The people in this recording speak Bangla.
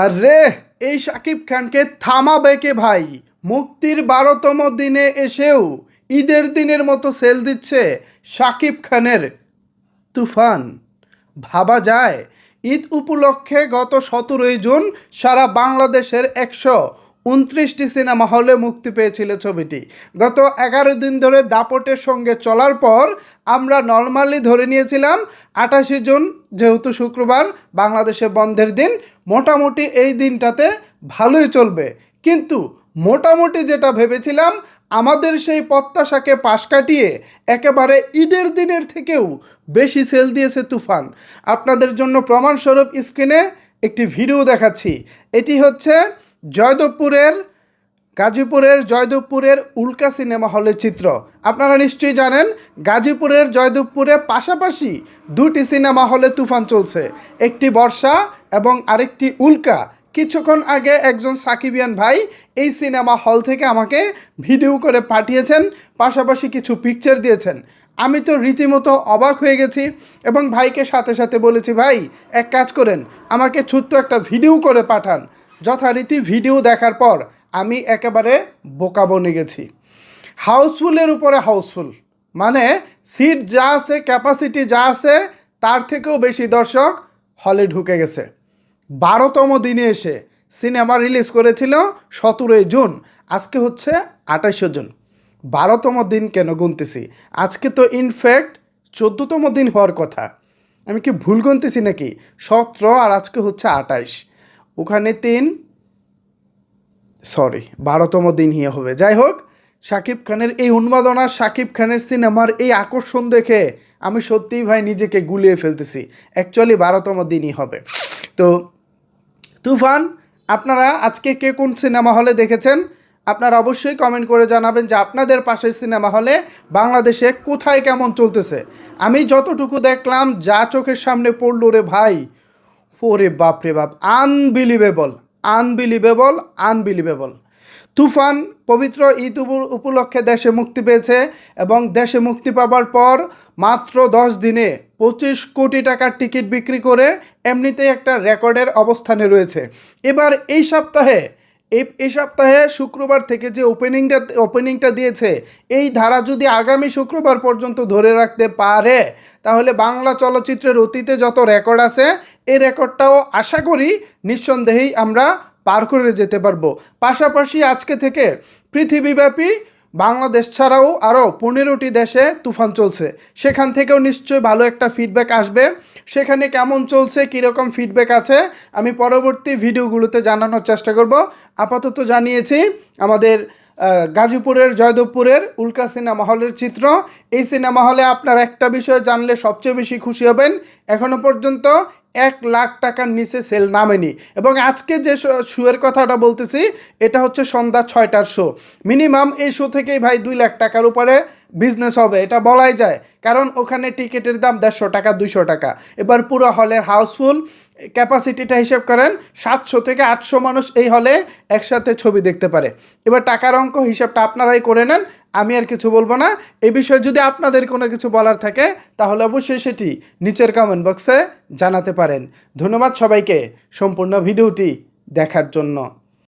আর রে এই শাকিব খানকে থামাবে কে ভাই? মুক্তির বারোতম দিনে এসেও ঈদের দিনের মতো সেল দিচ্ছে শাকিব খানের তুফান। ভাবা যায়, ঈদ উপলক্ষে গত সতেরোই জুন সারা বাংলাদেশের একশো উনত্রিশটি সিনেমা হলে মুক্তি পেয়েছিল ছবিটি। গত এগারো দিন ধরে দাপটের সঙ্গে চলার পর আমরা নর্মালি ধরে নিয়েছিলাম আঠাশে জুন যেহেতু শুক্রবার বাংলাদেশে বন্ধের দিন, মোটামুটি এই দিনটাতে ভালোই চলবে। কিন্তু মোটামুটি যেটা ভেবেছিলাম, আমাদের সেই প্রত্যাশাকে পাশ কাটিয়ে একেবারে ঈদের দিনের থেকেও বেশি সেল দিয়েছে তুফান। আপনাদের জন্য প্রমাণস্বরূপ স্ক্রিনে একটি ভিডিও দেখাচ্ছি। এটি হচ্ছে জয়দেবপুরের গাজীপুরের জয়দেবপুরের উল্কা সিনেমা হলের চিত্র। আপনারা নিশ্চয়ই জানেন, গাজীপুরের জয়দেবপুরে পাশাপাশি দুটি সিনেমা হলে তুফান চলছে। একটি বর্ষা এবং আরেকটি উল্কা। কিছুক্ষণ আগে একজন সাকিবিয়ান ভাই এই সিনেমা হল থেকে আমাকে ভিডিও করে পাঠিয়েছেন, পাশাপাশি কিছু পিকচার দিয়েছেন। আমি তো রীতিমতো অবাক হয়ে গেছি এবং ভাইকে সাথে সাথে বলেছি, ভাই, এক কাজ করেন, আমাকে ছোট্ট একটা ভিডিও করে পাঠান। যথারীতি ভিডিও দেখার পর আমি একেবারে বোকা বনে গেছি। হাউসফুলের উপরে হাউসফুল। মানে সিট যা আছে ক্যাপাসিটি যা আছে, তার থেকেও বেশি দর্শক হলে ঢুকে গেছে। বারোতম দিনে এসে সিনেমা রিলিজ করেছিল সতেরোই জুন, আজকে হচ্ছে আঠাশে জুন। বারোতম দিন কেন গুনতেছি? আজকে তো ইনফ্যাক্ট চোদ্দোতম দিন হওয়ার কথা। আমি কি ভুল গুনতেছি নাকি? সতেরো আর আজকে হচ্ছে আঠাইশ। ওখানে তিন সরি, বারোতম দিন হিয়ে হবে। যাই হোক শাকিব খানের এই উন্মাদনা, শাকিব খানের সিনেমার এই আকর্ষণ দেখে আমি সত্যিই ভাই নিজেকে গুলিয়ে ফেলতেছি। অ্যাকচুয়ালি বারোতম দিনই হবে। তো, তুফান, আপনারা আজকে কে কোন সিনেমা হলে দেখেছেন? আপনারা অবশ্যই কমেন্ট করে জানাবেন যে আপনাদের পাশের সিনেমা হলে বাংলাদেশে কোথায় কেমন চলতেছে। আমি যতটুকু দেখলাম, যা চোখের সামনে পড়ল রে ভাই, ওরে বাপ রে বাপ আনবিলিভেবল আনবিলিভেবল আনবিলিভেবল। তুফান পবিত্র ঈদ উপলক্ষে দেশে মুক্তি পেয়েছে এবং দেশে মুক্তি পাবার পর মাত্র দশ দিনে পঁচিশ কোটি টাকার টিকিট বিক্রি করে এমনিতেই একটা রেকর্ডের অবস্থানে রয়েছে। এবার এই সপ্তাহে এই এই সপ্তাহে শুক্রবার থেকে যে ওপেনিংটা ওপেনিংটা দিয়েছে, এই ধারা যদি আগামী শুক্রবার পর্যন্ত ধরে রাখতে পারে, তাহলে বাংলা চলচ্চিত্রের অতীতে যত রেকর্ড আছে এই রেকর্ডটাও আশা করি নিঃসন্দেহেই আমরা পার করে যেতে পারব। পাশাপাশি আজকে থেকে পৃথিবীব্যাপী বাংলাদেশ ছাড়াও আরও পনেরোটি দেশে তুফান চলছে। সেখান থেকেও নিশ্চয়ই ভালো একটা ফিডব্যাক আসবে। সেখানে কেমন চলছে, কীরকম ফিডব্যাক আছে, আমি পরবর্তী ভিডিওগুলোতে জানানোর চেষ্টা করব। আপাতত জানিয়েছি, আমাদের গাজীপুরের, জয়দেবপুরের, উল্কা সিনেমা হলের চিত্র। এই সিনেমা হলে আপনার একটা বিষয় জানলে সবচেয়ে বেশি খুশি হবেন। এখনও পর্যন্ত এক লাখ টাকার নিচে সেল নামেনি। এবং আজকে যে শোয়ের কথাটা বলতেছি, এটা হচ্ছে সন্ধ্যা ছয়টার শো। মিনিমাম এই শো থেকেই ভাই দুই লাখ টাকার উপরে বিজনেস হবে, এটা বলাই যায়। কারণ ওখানে টিকিটের দাম দেড়শো টাকা, দুইশো টাকা। এবার পুরো হলের হাউসফুল ক্যাপাসিটিটা হিসেব করেন, সাতশো থেকে আটশো মানুষ এই হলে একসাথে ছবি দেখতে পারে। এবার টাকার অঙ্ক হিসাবটা আপনারাই করে নেন, আমি আর কিছু বলব না। এই বিষয়ে যদি আপনাদের কোনো কিছু বলার থাকে, তাহলে অবশ্যই সেটি নিচের কমেন্ট বক্সে জানাতে পারেন। ধন্যবাদ সবাইকে সম্পূর্ণ ভিডিওটি দেখার জন্য।